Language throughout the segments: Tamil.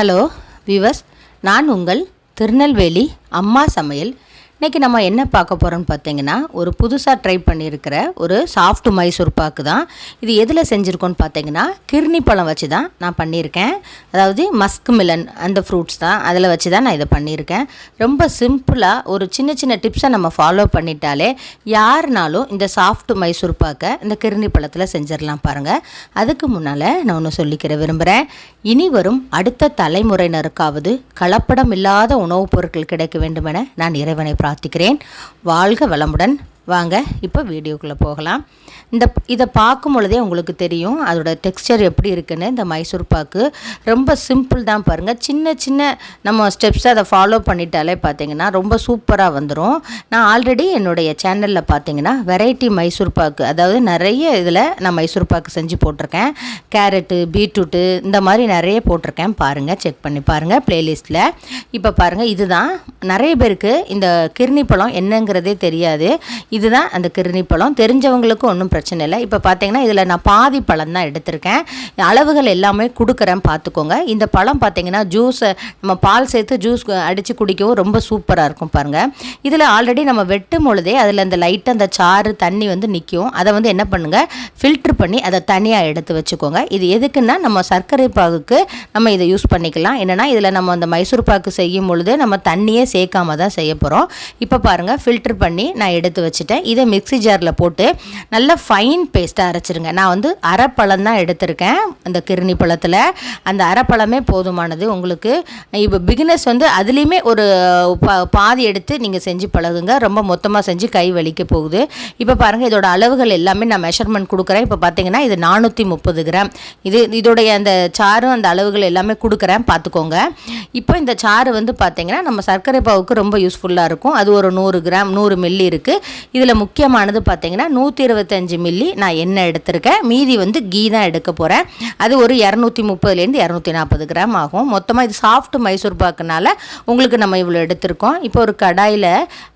ஹலோ விவஸ் நான் உங்கள் திருநெல்வேலி அம்மா சமையல் இன்றைக்கி நம்ம என்ன பார்க்க போகிறோம்னு பார்த்தீங்கன்னா ஒரு புதுசாக ட்ரை பண்ணியிருக்கிற ஒரு சாஃப்ட் மைசூர் பாக்கு தான். இது எதில் செஞ்சுருக்கோன்னு பார்த்தீங்கன்னா கிர்னி பழம் வச்சு தான் நான் பண்ணியிருக்கேன். அதாவது மஸ்க் மிலன் அந்த ஃப்ரூட்ஸ் தான் அதில் வச்சு தான் நான் இதை பண்ணியிருக்கேன். ரொம்ப சிம்பிளாக ஒரு சின்ன சின்ன டிப்ஸை நம்ம ஃபாலோ பண்ணிட்டாலே யாருனாலும் இந்த சாஃப்ட் மைசூர் பாக்கை இந்த கிர்னி பழத்தில் செஞ்சிடலாம் பாருங்கள் அதுக்கு முன்னால் நான் ஒன்று சொல்லிக்கிற விரும்புகிறேன் இனி வரும் அடுத்த தலைமுறையினருக்காவது கலப்படம் இல்லாத உணவுப் பொருட்கள் கிடைக்க வேண்டுமென நான் இறைவனை பிரார்த்திக்கிறேன். வாழ்க வளமுடன். வாங்க இப்போ வீடியோக்குள்ளே போகலாம். இந்த இதை பார்க்கும் பொழுதே உங்களுக்கு தெரியும் அதோட டெக்ஸ்சர் எப்படி இருக்குன்னு. இந்த மைசூர் பாக்கு ரொம்ப சிம்பிள் தான் பாருங்கள் சின்ன சின்ன நம்ம ஸ்டெப்ஸ் அதை ஃபாலோ பண்ணிட்டாலே பார்த்தீங்கன்னா ரொம்ப சூப்பராக வந்துடும் நான் ஆல்ரெடி என்னுடைய சேனலில் பார்த்தீங்கன்னா வெரைட்டி மைசூர் பாக்கு அதாவது நிறைய இதில் நான் மைசூர் பாக்கு செஞ்சு போட்டிருக்கேன். கேரட்டு பீட்ரூட்டு இந்த மாதிரி நிறைய போட்டிருக்கேன். பாருங்கள் செக் பண்ணி பாருங்கள் ப்ளேலிஸ்ட்டில் இப்போ பாருங்கள் இதுதான் நிறைய பேருக்கு இந்த கிர்னி பழம் என்னங்கிறதே தெரியாது. இதுதான் அந்த கிருணி பழம் தெரிஞ்சவங்களுக்கு ஒன்றும் பிரச்சனை இல்லை. இப்போ பார்த்தீங்கன்னா இதில் நான் பாதி பழம் தான் எடுத்திருக்கேன். அளவுகள் எல்லாமே கொடுக்குறேன் பார்த்துக்கோங்க இந்த பழம் பார்த்தீங்கன்னா ஜூஸை நம்ம பால் சேர்த்து ஜூஸ் அடித்து குடிக்கவும் ரொம்ப சூப்பராக இருக்கும் பாருங்கள் இதில் ஆல்ரெடி நம்ம வெட்டும் பொழுதே அதில் அந்த லைட்டாக அந்த சாறு தண்ணி வந்து நிற்கும் அதை வந்து என்ன பண்ணுங்கள் ஃபில்ட்ரு பண்ணி அதை தனியாக எடுத்து வச்சுக்கோங்க. இது எதுக்குன்னா நம்ம சர்க்கரை பாகுக்கு நம்ம இதை யூஸ் பண்ணிக்கலாம். என்னென்னா இதில் நம்ம அந்த மைசூர் பாக்கு செய்யும் பொழுது நம்ம தண்ணியே சேர்க்காம தான் செய்ய போகிறோம் இப்போ பாருங்கள் ஃபில்ட்ரு பண்ணி நான் எடுத்து வச்சுட்டேன். இதை மிக்ஸி ஜாரில் போட்டு நல்லா ஃபைன் பேஸ்ட்டாக அரைச்சிருங்க. நான் வந்து அரைப்பழம் தான் எடுத்திருக்கேன். அந்த கிருணி பழத்தில். அந்த அரைப்பழமே போதுமானது. உங்களுக்கு இப்போ பிகினர்ஸ் வந்து அதுலேயுமே ஒரு பா பாதி எடுத்து நீங்கள் செஞ்சு பழகுங்க. ரொம்ப மொத்தமாக செஞ்சு கை வலிக்க போகுது. இப்போ பாருங்கள் இதோட அளவுகள் எல்லாமே நான் மெஷர்மெண்ட் கொடுக்குறேன். இப்போ பார்த்தீங்கன்னா இது நானூற்றி முப்பது கிராம். இது இதோடைய அந்த சாரும் அந்த அளவுகள் எல்லாமே கொடுக்குறேன். பார்த்துக்கோங்க இப்போ இந்த சாறு வந்து பார்த்தீங்கன்னா நம்ம சர்க்கரை பாவுக்கு ரொம்ப யூஸ்ஃபுல்லாக இருக்கும். அது ஒரு நூறு கிராம் நூறு மில்லி இருக்குது இதில் முக்கியமானது பார்த்தீங்கன்னா நூற்றி இருபத்தஞ்சி மில்லி நான் எண்ணெய் எடுத்திருக்கேன்? மீதி வந்து கீ தான் எடுக்க போகிறேன் அது ஒரு இரநூத்தி முப்பதுலேருந்து இரநூத்தி நாற்பது கிராம் ஆகும். மொத்தமாக இது சாஃப்ட் மைசூர் பாக்குனால உங்களுக்கு நம்ம இவ்வளோ எடுத்திருக்கோம். இப்போ ஒரு கடாயில்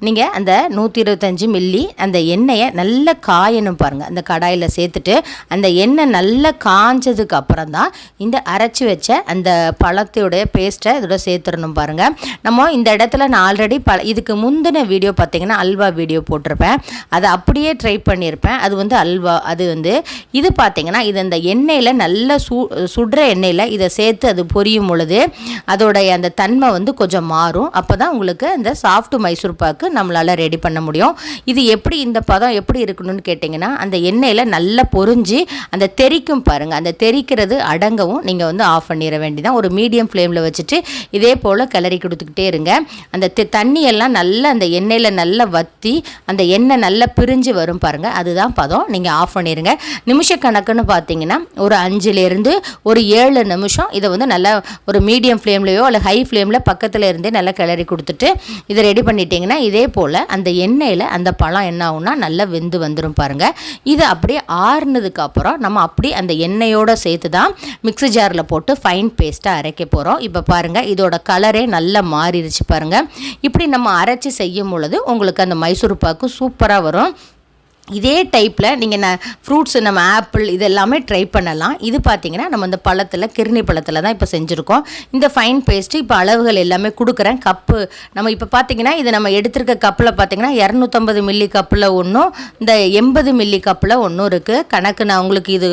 நீங்கள் அந்த நூற்றி இருபத்தஞ்சி மில்லி அந்த எண்ணெயை நல்லா காயணும் பாருங்கள் அந்த கடாயில் சேர்த்துட்டு அந்த எண்ணெய் நல்லா காஞ்சதுக்கு அப்புறம் தான் இந்த அரைச்சி வச்ச அந்த பழத்தையுடைய பேஸ்ட்டை இதோட சேர்த்துடணும் பாருங்கள் நம்ம இந்த இடத்துல நான் ஆல்ரெடி ப இதுக்கு முந்தின வீடியோ பார்த்தீங்கன்னா அல்வா வீடியோ போட்டிருப்பேன். அதை அப்படியே ட்ரை பண்ணியிருப்பேன். அது வந்து அல்வா அது வந்து இது பார்த்திங்கன்னா இது அந்த எண்ணெயில் நல்லா சூ சுடுற எண்ணெயில் இதை சேர்த்து அது பொரியும் பொழுது அதோடைய அந்த தன்மை வந்து கொஞ்சம் மாறும். அப்போ தான் உங்களுக்கு அந்த சாஃப்ட் மைசூர் பாக்கு நம்மளால் ரெடி பண்ண முடியும். இது எப்படி இந்த பதம் எப்படி இருக்கணும்னு கேட்டிங்கன்னா அந்த எண்ணெயில் நல்லா பொரிஞ்சு அந்த தெறிக்கும் பாருங்கள் அந்த தெறிக்கிறது அடங்கவும் நீங்கள் வந்து ஆஃப் பண்ணிட வேண்டியதான் ஒரு மீடியம் ஃப்ளேமில் வச்சுட்டு இதே போல் கிளறி கொடுத்துக்கிட்டே இருங்க. அந்த தண்ணியெல்லாம் நல்லா அந்த எண்ணெயில் நல்லா வற்றி அந்த எண்ணெய் நல்லா பிரிஞ்சு வரும் பாருங்கள் அதுதான் பதம். நீங்கள் ஆஃப் பண்ணிடுங்க நிமிஷ கணக்குன்னு பார்த்தீங்கன்னா ஒரு அஞ்சுலேருந்து ஒரு ஏழு நிமிஷம் இதை வந்து நல்லா ஒரு மீடியம் ஃப்ளேம்லேயோ இல்லை ஹை ஃப்ளேமில் பக்கத்தில் இருந்தே நல்லா கிளறி கொடுத்துட்டு இதை ரெடி பண்ணிட்டீங்கன்னா இதே போல் அந்த எண்ணெயில் அந்த பழம் என்ன ஆகும்னா நல்லா வெந்து வந்துடும் பாருங்கள் இது அப்படியே ஆறுனதுக்கப்புறம் நம்ம அப்படி அந்த எண்ணெயோடு சேர்த்து தான் மிக்ஸி ஜாரில் போட்டு ஃபைன் பேஸ்ட்டாக அரைக்க போகிறோம் இப்போ பாருங்கள் இதோட கலரே நல்லா மாறிடுச்சு பாருங்கள் இப்படி நம்ம அரைச்சி செய்யும் பொழுது உங்களுக்கு அந்த மைசூர் பாக்கு சூப்பராக வரும். இதே டைப்பில் நீங்கள் நான் ஃப்ரூட்ஸ் நம்ம ஆப்பிள் இது எல்லாமே ட்ரை பண்ணலாம். இது பார்த்தீங்கன்னா நம்ம இந்த பழத்தில் கிருணி பழத்தில் தான் இப்போ செஞ்சுருக்கோம். இந்த ஃபைன் பேஸ்ட்டு இப்போ அளவுகள் எல்லாமே கொடுக்குறேன். கப்பு நம்ம இப்போ பார்த்தீங்கன்னா இது நம்ம எடுத்திருக்க கப்பில் பார்த்தீங்கன்னா இரநூத்தம்பது மில்லி கப்பில் ஒன்றும் இந்த எண்பது மில்லி கப்பில் ஒன்றும் இருக்குது கணக்கு நான் உங்களுக்கு இது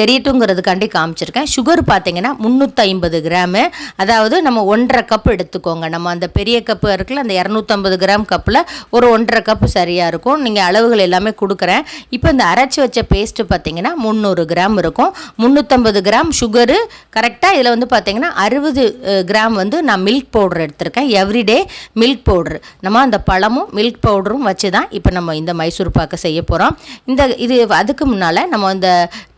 தெரியட்டுங்கிறதுக்காண்டி காமிச்சிருக்கேன். சுகர் பார்த்தீங்கன்னா முந்நூற்றி ஐம்பது கிராமு. அதாவது நம்ம ஒன்றரை கப் எடுத்துக்கோங்க. நம்ம அந்த பெரிய கப்பு இருக்குல்ல அந்த இரநூத்தம்பது கிராம் கப்பில் ஒரு ஒன்றரை கப்பு சரியாக இருக்கும். நீங்கள் அளவுகள் எல்லாமே கொடுக்குறேன். இப்போ இந்த அரைச்சி வச்ச பேஸ்ட்டு பார்த்தீங்கன்னா முந்நூறு கிராம் இருக்கும். முந்நூற்றம்பது கிராம் சுகரு கரெக்டாக இதில் வந்து பார்த்தீங்கன்னா அறுபது கிராம் வந்து நான் மில்க் பவுடர் எடுத்திருக்கேன். எவ்ரிடே மில்க் பவுடர் நம்ம அந்த பழமும் மில்க் பவுடரும் வச்சு தான் இப்போ நம்ம இந்த மைசூர் பாக்கு செய்ய போகிறோம் இந்த இது அதுக்கு முன்னால் நம்ம இந்த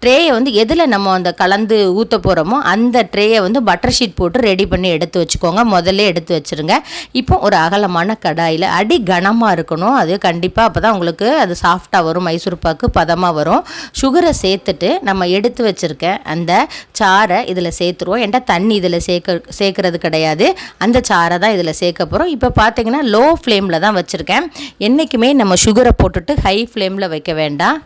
ட்ரேயை வந்து எதில் நம்ம அந்த கலந்து ஊற்ற போகிறோமோ அந்த ட்ரேயை வந்து பட்டர் ஷீட் போட்டு ரெடி பண்ணி எடுத்து வச்சுக்கோங்க. முதல்ல எடுத்து வச்சுருங்க. இப்போ ஒரு அகலமான கடாயில் அடி கனமாக இருக்கணும். அது கண்டிப்பாக அப்போ தான் உங்களுக்கு அது சாஃப்டாக வரும் மைசூர் பாக்கு பதமாக வரும். சுகரை சேர்த்துட்டு நம்ம எடுத்து வச்சுருக்க அந்த சாறை இதில் சேர்த்துருவோம். ஏன்டா தண்ணி இதில் சேர்க்க சேர்க்கறது கிடையாது. அந்த சாறை தான் இதில் சேர்க்க போகிறோம் இப்போ பார்த்தீங்கன்னா லோ ஃப்ளேமில் தான் வச்சுருக்கேன். என்றைக்குமே நம்ம சுகரை போட்டுட்டு ஹை ஃப்ளேமில் வைக்க வேண்டாம்.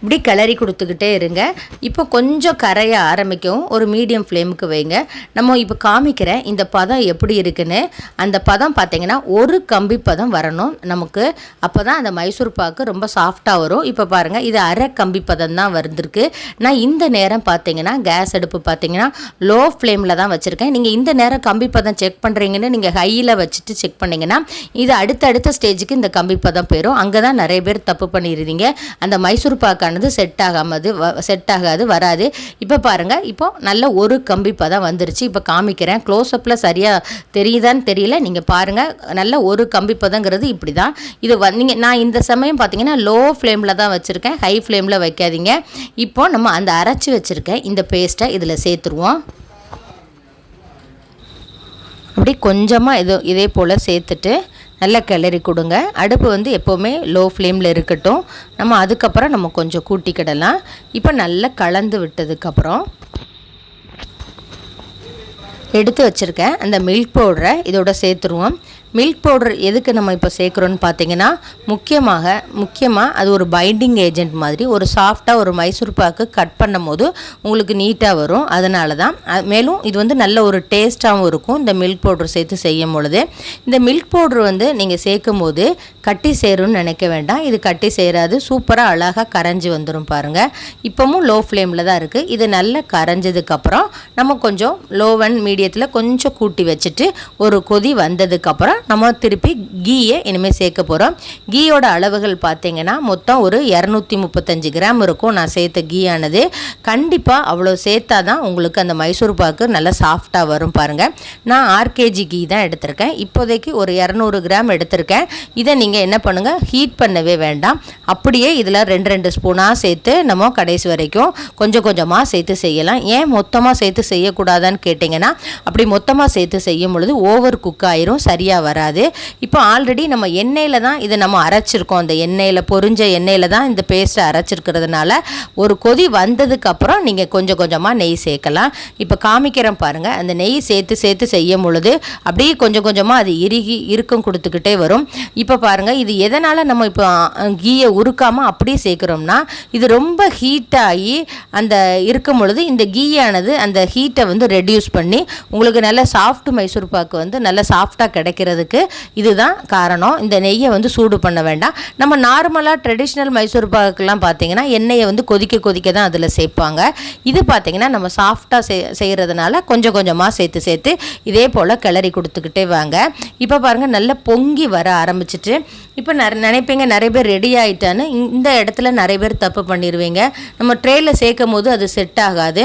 இப்படி கிளறி கொடுத்துக்கிட்டே இருங்க. இப்போ கொஞ்சம் கரைய ஆரம்பிக்கவும். ஒரு மீடியம் ஃப்ளேமுக்கு வைங்க. நம்ம இப்போ காமிக்கிறேன் இந்த பதம் எப்படி இருக்குன்னு அந்த பதம் பார்த்திங்கன்னா ஒரு கம்பி பதம் வரணும் நமக்கு. அப்போ தான் அந்த மைசூர் பாக்கு ரொம்ப சாஃப்டாக வரும். இப்போ பாருங்கள் இது அரை கம்பி பதம் தான் வந்திருக்கு. நான் இந்த நேரம் பார்த்தீங்கன்னா கேஸ் அடுப்பு பார்த்தீங்கன்னா லோ ஃப்ளேமில் தான் வச்சுருக்கேன். நீங்கள் இந்த நேரம் கம்பி பதம் செக் பண்ணுறீங்கன்னு நீங்கள் ஹையில் வச்சுட்டு செக் பண்ணிங்கன்னா இது அடுத்தடுத்த ஸ்டேஜுக்கு இந்த கம்பி பதம் போயிடும் அங்கே தான் நிறைய பேர் தப்பு பண்ணிடுறீங்க அந்த மைசூர் பாக்கானது செட் ஆகாமது செட் ஆகாது வராது. இப்போ பாருங்கள் இப்போ நல்ல ஒரு கம்பி தான் வந்துருச்சு. இப்போ காமிக்கிறேன். க்ளோஸ்அப்பில் சரியாக தெரியுதான்னு தெரியல. நீங்கள் பாருங்கள் நல்ல ஒரு கம்பி பதங்கிறது இப்படி தான் இது வ நீங்கள் நான் இந்த சமயம் பார்த்தீங்கன்னா லோ ஃப்ளேமில் தான் வச்சுருக்கேன். ஹை ஃப்ளேமில் வைக்காதீங்க. இப்போ நம்ம அந்த அரைச்சி வச்சுருக்க இந்த பேஸ்ட்டை இதில் சேர்த்துருவோம். அப்படி கொஞ்சமாக இது இதே போல் சேர்த்துட்டு நல்லா கிளறி கொடுங்க. அடுப்பு வந்து எப்போவுமே லோ ஃப்ளேமில் இருக்கட்டும். நம்ம அதுக்கப்புறம் நம்ம கொஞ்சம் கூட்டிக்கிடலாம். இப்போ நல்லா கலந்து விட்டதுக்கப்புறம் எடுத்து வச்சுருக்கேன். அந்த மில்க் பவுடரை இதோட சேர்த்துருவோம். மில்க் பவுடர் எதுக்கு நம்ம இப்போ சேர்க்குறோன்னு பார்த்தீங்கன்னா முக்கியமாக முக்கியமாக அது ஒரு பைண்டிங் ஏஜென்ட் மாதிரி ஒரு சாஃப்டாக ஒரு மைசூர் பாக்கு கட் பண்ணும் போது உங்களுக்கு நீட்டாக வரும். அதனால தான் மேலும் இது வந்து நல்ல ஒரு டேஸ்ட்டாகவும் இருக்கும் இந்த மில்க் பவுடர் சேர்த்து செய்யும் பொழுது. இந்த மில்க் பவுடர் வந்து நீங்கள் சேர்க்கும் போது கட்டி சேரும்னு நினைக்க வேண்டாம். இது கட்டி சேராது. சூப்பராக அழகாக கரைஞ்சி வந்துடும் பாருங்கள் இப்போவும் லோ ஃப்ளேமில் தான் இருக்குது இது நல்லா கரைஞ்சதுக்கப்புறம் நம்ம கொஞ்சம் லோ அண்ட் மீடியத்தில் கொஞ்சம் கூட்டி வச்சுட்டு ஒரு கொதி வந்ததுக்கப்புறம் நம்ம திருப்பி கீயை இனிமேல் சேர்க்க போகிறோம் கீயோட அளவுகள் பார்த்திங்கன்னா மொத்தம் ஒரு இரநூத்தி முப்பத்தஞ்சு கிராம் இருக்கும். நான் சேர்த்த கீயானது கண்டிப்பாக அவ்வளோ சேர்த்தா தான் உங்களுக்கு அந்த மைசூர் பாக்கு நல்லா சாஃப்டாக வரும் பாருங்கள் நான் ஆர்கேஜி கீ தான் எடுத்திருக்கேன். இப்போதைக்கு ஒரு இரநூறு கிராம் எடுத்திருக்கேன். இதை நீங்கள் என்ன பண்ணுங்கள் ஹீட் பண்ணவே வேண்டாம். அப்படியே இதில் ரெண்டு ரெண்டு ஸ்பூனாக சேர்த்து நம்ம கடைசி வரைக்கும் கொஞ்சம் கொஞ்சமாக சேர்த்து செய்யலாம். ஏன் மொத்தமாக சேர்த்து செய்யக்கூடாதான்னு கேட்டிங்கன்னா அப்படி மொத்தமாக சேர்த்து செய்யும் பொழுது ஓவர் குக் ஆயிரும் சரியாக வராது. இப்போ ஆல்ரெடி நம்ம எண்ணெயில் தான் இதை நம்ம அரைச்சிருக்கோம். அந்த எண்ணெயில் பொறிஞ்ச எண்ணெயில் தான் இந்த பேஸ்ட்டை அரைச்சிருக்கிறதுனால ஒரு கொதி வந்ததுக்கப்புறம் நீங்கள் கொஞ்சம் கொஞ்சமாக நெய் சேர்க்கலாம். இப்போ காமிக்கிறேன் பாருங்கள் அந்த நெய் சேர்த்து சேர்த்து செய்யும் பொழுது அப்படியே கொஞ்சம் கொஞ்சமாக அது இறுகி இறுக்கம் கொடுத்துக்கிட்டே வரும். இப்போ பாருங்கள் இது எதனால் நம்ம இப்போ கீயை உருக்காமல் அப்படியே சேர்க்குறோம்னா இது ரொம்ப ஹீட்டாகி அந்த இருக்கும் பொழுது இந்த கீயானது அந்த ஹீட்டை வந்து ரெடியூஸ் பண்ணி உங்களுக்கு நல்ல சாஃப்ட் மைசூர் பாக்கு வந்து நல்ல சாஃப்டாக கிடைக்கிறதுக்கு இதுதான் காரணம். இந்த நெய்யை வந்து சூடு பண்ண வேண்டாம். நம்ம நார்மலாக ட்ரெடிஷ்னல் மைசூர் பாக்குலாம் பார்த்தீங்கன்னா எண்ணெயை வந்து கொதிக்க கொதிக்க தான் அதில் சேர்ப்பாங்க. இது பார்த்தீங்கன்னா நம்ம சாஃப்டாக செய் செய்கிறதுனால கொஞ்சம் கொஞ்சமாக சேர்த்து சேர்த்து இதே போல் கிளறி கொடுத்துக்கிட்டே வாங்க. இப்போ பாருங்கள் நல்லா பொங்கி வர ஆரம்பிச்சிட்டு இப்போ நிற நினைப்பீங்க நிறைய பேர் ரெடி ஆகிட்டான்னு இந்த இடத்துல நிறைய பேர் தப்பு பண்ணிடுவீங்க நம்ம ட்ரேயில் சேர்க்கும் போது அது செட் ஆகாது.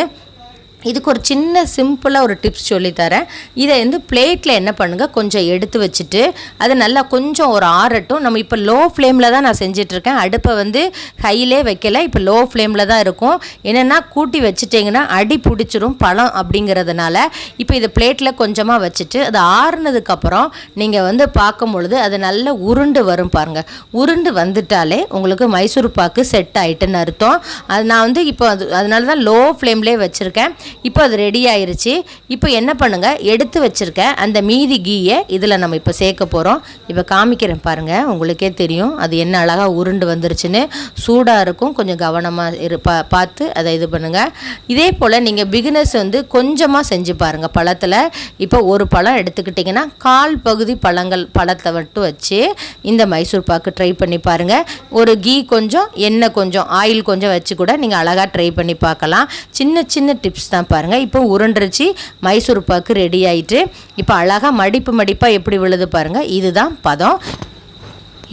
இதுக்கு ஒரு சின்ன சிம்பிளாக ஒரு டிப்ஸ் சொல்லித்தரேன். இதை வந்து பிளேட்டில் என்ன பண்ணுங்கள் கொஞ்சம் எடுத்து வச்சுட்டு அதை நல்லா கொஞ்சம் ஒரு ஆறட்டும். நம்ம இப்போ லோ ஃப்ளேமில் தான் நான் செஞ்சிட்ருக்கேன். அடுப்பை வந்து ஹையிலே வைக்கல. இப்போ லோ ஃப்ளேமில் தான் இருக்கும். என்னென்னா கூட்டி வச்சுட்டிங்கன்னா அடி பிடிச்சிரும் பழம் அப்படிங்கிறதுனால. இப்போ இதை பிளேட்டில் கொஞ்சமாக வச்சுட்டு அது ஆறுனதுக்கப்புறம் நீங்கள் வந்து பார்க்கும் பொழுது அது நல்ல உருண்டு வரும் பாருங்கள் உருண்டு வந்துட்டாலே உங்களுக்கு மைசூர் பாக்கு செட் ஆகிட்டுன்னு அர்த்தம். அது நான் வந்து இப்போ அது அதனால தான் லோ ஃப்ளேம்லேயே வச்சுருக்கேன். இப்போ அது ரெடி ஆயிருச்சு. இப்போ என்ன பண்ணுங்கள் எடுத்து வச்சுருக்க அந்த மீதி கீயை இதில் நம்ம இப்போ சேர்க்க போகிறோம் இப்போ காமிக்கிறேன் பாருங்கள் உங்களுக்கே தெரியும். அது என்ன அழகாக உருண்டு வந்துருச்சுன்னு. சூடாக இருக்கும். கொஞ்சம் கவனமாக இரு பா பார்த்து அதை இது பண்ணுங்கள் இதே போல் நீங்கள் பிகினர்ஸ் வந்து கொஞ்சமாக செஞ்சு பாருங்கள் பழத்தில். இப்போ ஒரு பழம் எடுத்துக்கிட்டிங்கன்னா கால் பகுதி பழங்கள் பழத்தை மட்டும் வச்சு இந்த மைசூர் பாக்கு ட்ரை பண்ணி பாருங்கள் ஒரு கீ கொஞ்சம் எண்ணெய் கொஞ்சம் ஆயில் கொஞ்சம் வச்சு கூட நீங்கள் அழகாக ட்ரை பண்ணி பார்க்கலாம். சின்ன சின்ன டிப்ஸ் தான் பாருங்கள் இப்போ உருண்டுருச்சு. மைசூர் பாக்கு ரெடி ஆயிட்டு. இப்போ அழகாக மடிப்பு மடிப்பாக எப்படி விழுது பாருங்கள் இதுதான் பதம்.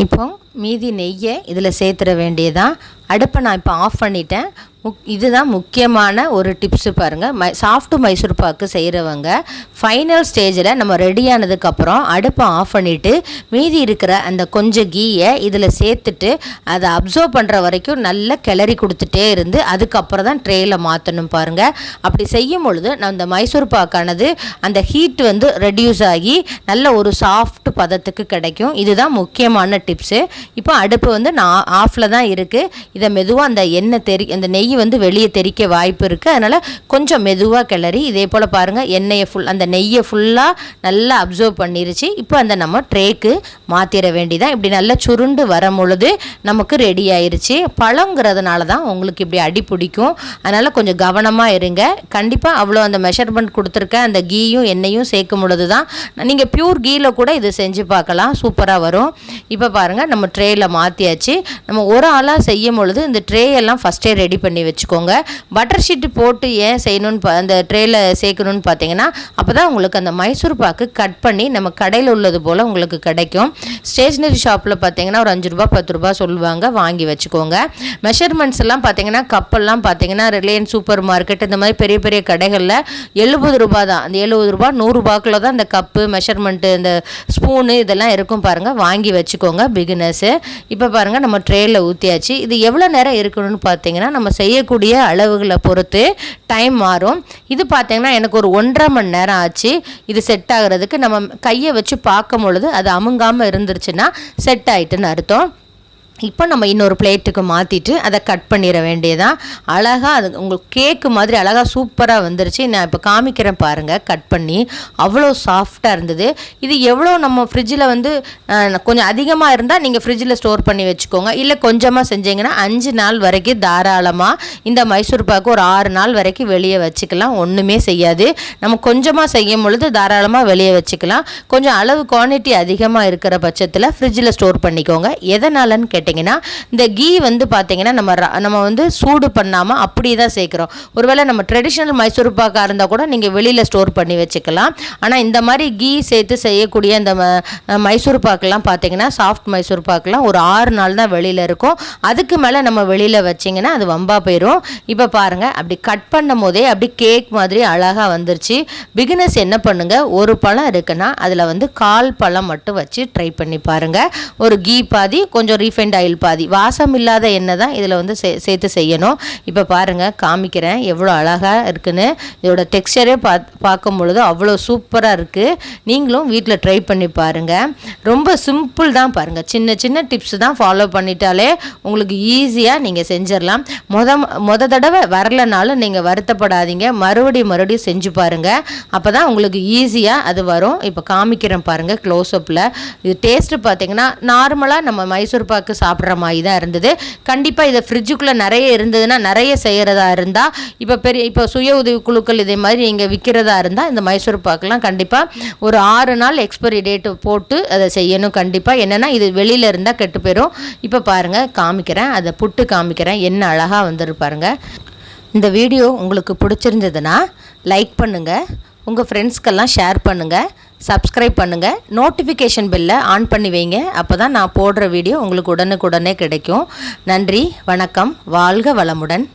இப்போ மீதி நெய்யை இதில் சேர்த்துட வேண்டியதான் அடுப்பை நான் இப்போ ஆஃப் பண்ணிட்டேன். முக் இதுதான் முக்கியமான ஒரு டிப்ஸு பாருங்கள் மை சாஃப்ட்டு மைசூர் பாக்கு செய்கிறவங்க ஃபைனல் ஸ்டேஜில் நம்ம ரெடியானதுக்கப்புறம் அடுப்பை ஆஃப் பண்ணிவிட்டு மீதி இருக்கிற அந்த கொஞ்சம் கீயை இதில் சேர்த்துட்டு அதை அப்சர்வ் பண்ணுற வரைக்கும் நல்லா கிளறி கொடுத்துட்டே இருந்து அதுக்கப்புறம் தான் ட்ரேயில் மாற்றணும் பாருங்கள் அப்படி செய்யும் பொழுது நான் அந்த மைசூர் பாக்கானது அந்த ஹீட் வந்து ரெடியூஸ் ஆகி நல்ல ஒரு சாஃப்ட் பதத்துக்கு கிடைக்கும். இதுதான் முக்கியமான டிப்ஸு இப்போ அடுப்பு வந்து நான் ஆஃபில் தான் இருக்குது இதை மெதுவாக அந்த எண்ணெய் தெரி அந்த நெய் நெய் வந்து வெளியே தெறிக்க வாய்ப்பு இருக்குது அதனால் கொஞ்சம் மெதுவாக கிளறி இதே போல் பாருங்கள் எண்ணெயை ஃபுல் அந்த நெய்யை ஃபுல்லாக நல்லா அப்சர்வ் பண்ணிருச்சு. இப்போ அந்த நம்ம ட்ரேக்கு மாற்றிட வேண்டிதான் இப்படி நல்லா சுருண்டு வரும் பொழுது நமக்கு ரெடி ஆயிருச்சு. பழங்கிறதுனால தான் உங்களுக்கு இப்படி அடி பிடிக்கும். அதனால் கொஞ்சம் கவனமாக இருங்க. கண்டிப்பாக அவ்வளோ அந்த மெஷர்மெண்ட் கொடுத்துருக்க அந்த கீயும் எண்ணெயும் சேர்க்கும் பொழுது தான் நீங்கள் பியூர் கீயில் கூட இது செஞ்சு பார்க்கலாம். சூப்பராக வரும். இப்போ பாருங்கள் நம்ம ட்ரேயில் மாற்றியாச்சு நம்ம ஒரு ஆளாக செய்யும் பொழுது இந்த ட்ரே எல்லாம் ஃபஸ்ட்டே ரெடி பண்ணி வச்சுக்கோங்க. பட்டர் ஷீட்டு போட்டு ஏன் செய்யணும்னு அந்த ட்ரேயில் சேர்க்கணும்னு பார்த்தீங்கன்னா அப்போ தான் உங்களுக்கு அந்த மைசூர் பாக்கு கட் பண்ணி நம்ம கடையில் உள்ளது போல் உங்களுக்கு கிடைக்கும். ஸ்டேஷ்னரி ஷாப்பில் பார்த்தீங்கன்னா ஒரு அஞ்சு ரூபா பத்து ரூபா சொல்லுவாங்க. வாங்கி வச்சுக்கோங்க. மெஷர்மெண்ட்ஸ் எல்லாம் பார்த்தீங்கன்னா கப்பெல்லாம் பார்த்தீங்கன்னா ரிலையன்ஸ் சூப்பர் மார்க்கெட் இந்த மாதிரி பெரிய பெரிய கடைகளில் எழுபது ரூபா தான். அந்த எழுபது ரூபா நூறுரூபாக்குள்ள தான் அந்த கப்பு மெஷர்மெண்ட்டு இந்த ஸ்பூனு இதெல்லாம் இருக்கும் பாருங்கள் வாங்கி வச்சுக்கோங்க பிகினர்ஸு இப்போ பாருங்கள் நம்ம ட்ரேயில் ஊற்றியாச்சு இது எவ்வளோ நேரம் இருக்கணும்னு பார்த்தீங்கன்னா நம்ம செய்யக்கூடிய அளவுகளை பொறுத்து டைம் மாறும். இது பார்த்தீங்கன்னா எனக்கு ஒரு ஒன்றரை மணி நேரம் ஆச்சு. இது செட் ஆகுறதுக்கு நம்ம கையை வச்சு பார்க்கும் பொழுது அது அமுங்காமல் இருந்துருச்சுன்னா செட் ஆயிட்டுன்னு அர்த்தம். இப்போ நம்ம இன்னொரு பிளேட்டுக்கு மாற்றிட்டு அதை கட் பண்ணிட வேண்டியதான் அழகாக அது உங்களுக்கு கேக்கு மாதிரி அழகாக சூப்பராக வந்துருச்சு. நான் இப்போ காமிக்கிறேன் பாருங்கள் கட் பண்ணி. அவ்வளோ சாஃப்டாக இருந்தது. இது எவ்வளோ நம்ம ஃப்ரிட்ஜில் வந்து கொஞ்சம் அதிகமாக இருந்தால் நீங்கள் ஃப்ரிட்ஜில் ஸ்டோர் பண்ணி வச்சுக்கோங்க. இல்லை கொஞ்சமாக செஞ்சீங்கன்னா அஞ்சு நாள் வரைக்கும் தாராளமாக இந்த மைசூர் பாக்கு ஒரு ஆறு நாள் வரைக்கும் வெளியே வச்சுக்கலாம். ஒன்றுமே செய்யாது. நம்ம கொஞ்சமாக செய்யும் பொழுது தாராளமாக வெளியே வச்சுக்கலாம். கொஞ்சம் அளவு குவான்டிட்டி அதிகமாக இருக்கிற பட்சத்தில் ஃப்ரிட்ஜில் ஸ்டோர் பண்ணிக்கோங்க. எதனாலன்னு கேட்டிங்கன்னா இந்த கீ வந்து பார்த்தீங்கன்னா நம்ம ர- நம்ம வந்து சூடு பண்ணாமல் அப்படியே தான் சேர்க்குறோம். ஒருவேளை நம்ம ட்ரெடிஷ்னல் மைசூர் பாக்காக இருந்தால் கூட நீங்கள் வெளியில் ஸ்டோர் பண்ணி வச்சுக்கலாம். ஆனால் இந்த மாதிரி கீ சேர்த்து செய்யக்கூடிய இந்த ம- மைசூர் பாக்கெல்லாம் பார்த்தீங்கன்னா சாஃப்ட் மைசூர் பாக்கெல்லாம் ஒரு ஆறு நாள் தான் வெளியில் இருக்கும். அதுக்கு மேலே நம்ம வெளியில் வச்சிங்கன்னா அது வம்பா போயிடும் இப்போ பாருங்கள் அப்படி கட் பண்ணும் போதே அப்படி கேக் மாதிரி அழகாக வந்துருச்சு. பிகினர்ஸ் என்ன பண்ணுங்கள் ஒரு பழம் இருக்குன்னா அதில் வந்து கால் பழம் மட்டும் வச்சு ட்ரை பண்ணி பாருங்கள் ஒரு கீ பாதி கொஞ்சம் ரீஃபைண்ட் ஆயில் பாதி. வாசம் இல்லாத எண்ணெய் தான் இதில் வந்து சே சேர்த்து செய்யணும். இப்போ பாருங்கள் காமிக்கிறேன் எவ்வளோ அழகாக இருக்குன்னு. இதோட டெக்ஸ்டரே பா பார்க்கும் பொழுது அவ்வளோ சூப்பராக இருக்குது நீங்களும் வீட்டில் ட்ரை பண்ணி பாருங்கள் ரொம்ப சிம்பிள் தான் பாருங்கள் சின்ன சின்ன டிப்ஸ் தான் ஃபாலோ பண்ணிட்டாலே உங்களுக்கு ஈஸியாக நீங்கள் செஞ்சிடலாம். மொத மொத தடவை வரலனாலும் நீங்கள் வருத்தப்படாதீங்க. மறுபடியும் மறுபடியும் செஞ்சு பாருங்கள் அப்போ தான் உங்களுக்கு ஈஸியாக அது வரும். இப்போ காமிக்கிறேன் பாருங்கள் க்ளோஸ்அப்பில் இது டேஸ்ட்டு பார்த்தீங்கன்னா நார்மலாக நம்ம மைசூர் பாக்கு சாப்பிட்ற மாதிரி தான் இருந்தது. கண்டிப்பாக இதை ஃப்ரிட்ஜுக்குள்ளே நிறைய இருந்ததுன்னா நிறைய செய்கிறதா இருந்தால் இப்போ பெரிய இப்போ சுய உதவி குழுக்கள் இதே மாதிரி நீங்கள் விற்கிறதா இருந்தால் இந்த மைசூர் பாக்கெலாம் கண்டிப்பாக ஒரு ஆறு நாள் எக்ஸ்பைரி டேட்டு போட்டு அதை செய்யணும் கண்டிப்பாக என்னென்னா இது வெளியில் இருந்தால் கெட்டு போயிடும் இப்போ பாருங்கள் காமிக்கிறேன். அதை புட்டு காமிக்கிறேன். என்ன அழகாக வந்துருப்பாருங்க இந்த வீடியோ உங்களுக்கு பிடிச்சிருந்ததுன்னா லைக் பண்ணுங்கள் உங்கள் ஃப்ரெண்ட்ஸ்க்கெல்லாம் ஷேர் பண்ணுங்கள் சப்ஸ்கிரைப் பண்ணுங்கள் நோட்டிஃபிகேஷன் பெல்லை ஆன் பண்ணி வைங்க. அப்போ தான் நான் போடுற வீடியோ உங்களுக்கு உடனுக்குடனே கிடைக்கும். நன்றி வணக்கம். வாழ்க வளமுடன்.